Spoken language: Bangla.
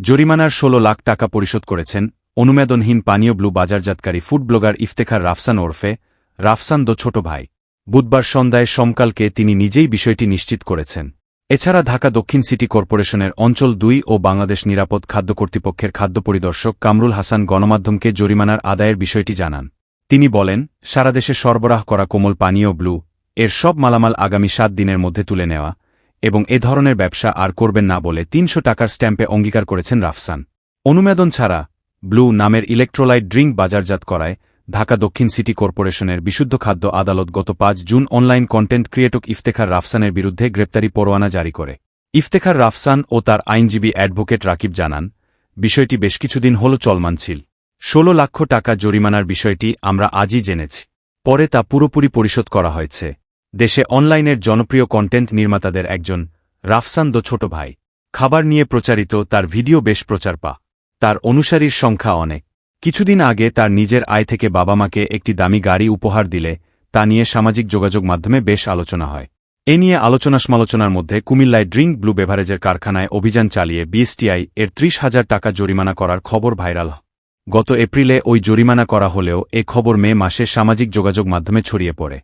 জরিমানার ১৬ লাখ টাকা পরিশোধ করেছেন অনুমেদনহীন পানীয় ব্লু বাজারজাতকারী ফুড ব্লগার ইফতেখার রাফসান ওরফে। রাফসান দো ছোট ভাই। বুধবার সন্ধ্যায় সমকালকে তিনি নিজেই বিষয়টি নিশ্চিত করেছেন। এছাড়া ঢাকা দক্ষিণ সিটি কর্পোরেশনের অঞ্চল দুই ও বাংলাদেশ নিরাপদ খাদ্য কর্তৃপক্ষের খাদ্য পরিদর্শক কামরুল হাসান গণমাধ্যমকে জরিমানার আদায়ের বিষয়টি জানান। তিনি বলেন, সারা দেশে সরবরাহ করা কোমল পানীয় ব্লু এর সব মালামাল আগামী সাত দিনের মধ্যে তুলে নেওয়া এবং এ ধরনের ব্যবসা আর করবেন না বলে তিনশো টাকার স্ট্যাম্পে অঙ্গীকার করেছেন রাফসান। অনুমোদন ছাড়া, ব্লু নামের ইলেকট্রোলাইট ড্রিঙ্ক বাজারজাত করায় ঢাকা দক্ষিণ সিটি কর্পোরেশনের বিশুদ্ধ খাদ্য আদালত গত পাঁচ June online content creator Iftekhar রাফসানের বিরুদ্ধে গ্রেপ্তারি পরোয়ানা জারি করে। ইফতেখার রাফসান ও তার আইনজীবী অ্যাডভোকেট রাকিব জানান, বিষয়টি বেশ কিছুদিন হল চলমান ছিল ষোলো লাখ টাকা জরিমানার বিষয়টি আমরা আজই জেনেছি। পরে তা পুরোপুরি পরিশোধ করা হয়েছে। দেশে অনলাইনের জনপ্রিয় কন্টেন্ট নির্মাতাদের একজন, রাফসান দো ছোট ভাই। খাবার নিয়ে প্রচারিত তার ভিডিও বেশ প্রচার পা তার অনুসারীর সংখ্যা অনেক। কিছুদিন আগে তার নিজের আয় থেকে বাবা মাকে একটি দামি গাড়ি উপহার দিলে, তা নিয়ে সামাজিক যোগাযোগ মাধ্যমে বেশ আলোচনা হয়। এ নিয়ে আলোচনা সমালোচনার মধ্যে কুমিল্লায় ড্রিঙ্ক ব্লু বেভারেজের কারখানায় অভিযান চালিয়ে বিএসটিআই এর ত্রিশ হাজার টাকা জরিমানা করার খবর ভাইরাল। গত এপ্রিলে ওই জরিমানা করা হলেও এ খবর মে মাসে সামাজিক যোগাযোগ মাধ্যমে ছড়িয়ে পড়ে।